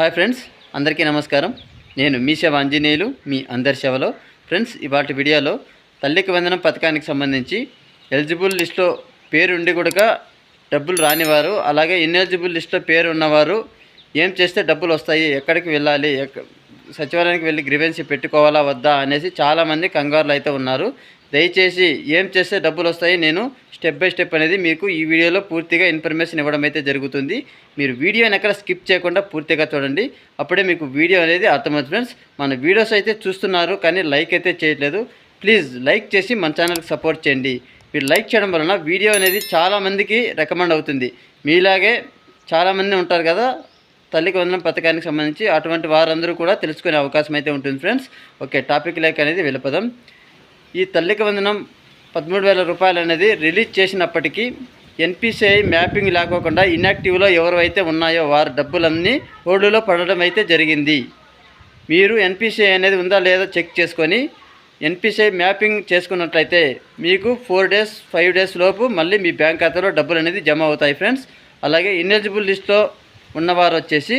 Hi friends అందరికీ నమస్కారం. నేను మీ సేవ ఆంజనేయులు మీ అందరి సేవలో ఫ్రెండ్స్ ఇవాటి వీడియోలో తల్లికి వందనం పథకానికి సంబంధించి ఎలిజిబుల్ లిస్ట్లో పేరు ఉండి కూడా డబ్బులు రానివారు అలాగే ఇన్ఎలిజిబుల్ లిస్ట్లో పేరు ఉన్నవారు ఏం చేస్తే డబ్బులు వస్తాయి ఎక్కడికి వెళ్ళాలి ఎక్క సచివాలయానికి వెళ్ళి గ్రివెన్సీ పెట్టుకోవాలా వద్దా అనేసి చాలామంది కంగారులు అయితే ఉన్నారు. దయచేసి ఏం చేస్తే డబ్బులు వస్తాయి నేను స్టెప్ బై స్టెప్ అనేది మీకు ఈ వీడియోలో పూర్తిగా ఇన్ఫర్మేషన్ ఇవ్వడం అయితే జరుగుతుంది. మీరు వీడియోని ఎక్కడ స్కిప్ చేయకుండా పూర్తిగా చూడండి. అప్పుడే మీకు వీడియో అనేది అర్థమవుతుంది ఫ్రెండ్స్ మన వీడియోస్ అయితే చూస్తున్నారు కానీ లైక్ అయితే చేయట్లేదు. ప్లీజ్ లైక్ చేసి మన ఛానల్కి సపోర్ట్ చేయండి. మీరు లైక్ చేయడం వలన వీడియో అనేది చాలామందికి రికమెండ్ అవుతుంది. మీలాగే చాలామంది ఉంటారు కదా తల్లికి వందనం పథకానికి సంబంధించి అటువంటి వారందరూ కూడా తెలుసుకునే అవకాశం అయితే ఉంటుంది ఫ్రెండ్స్. ఓకే టాపిక్ లైక్ అనేది వెళ్ళిపోదాం. ఈ తల్లికి వందనం పదమూడు వేల రూపాయలు అనేది రిలీజ్ చేసినప్పటికీ ఎన్పిసిఐ మ్యాపింగ్ లేకోకుండా ఇన్యాక్టివ్లో ఎవరైతే ఉన్నాయో వారి డబ్బులన్నీ ఓడులో పడడం అయితే జరిగింది. మీరు ఎన్పిసిఐ అనేది ఉందా లేదా చెక్ చేసుకొని ఎన్పిసిఐ మ్యాపింగ్ చేసుకున్నట్లయితే మీకు ఫోర్ డేస్ ఫైవ్ డేస్ లోపు మళ్ళీ మీ బ్యాంక్ ఖాతాలో డబ్బులు అనేది జమ అవుతాయి ఫ్రెండ్స్. అలాగే ఇన్ఎలిజిబుల్ లిస్ట్లో ఉన్నవారు వచ్చేసి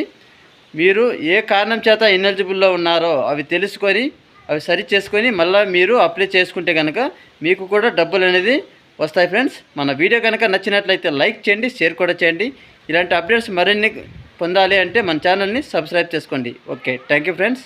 మీరు ఏ కారణం చేత ఇన్ఎలిజిబుల్లో ఉన్నారో అవి తెలుసుకొని అవి సరి చేసుకొని మళ్ళీ మీరు అప్లై చేసుకుంటే కనుక మీకు కూడా డబ్బులు అనేది వస్తాయి ఫ్రెండ్స్. మన వీడియో కనుక నచ్చినట్లయితే లైక్ చేయండి షేర్ కూడా చేయండి. ఇలాంటి అప్డేట్స్ మరిన్ని పొందాలి అంటే మన ఛానల్ని సబ్స్క్రైబ్ చేసుకోండి. Okay thank you friends.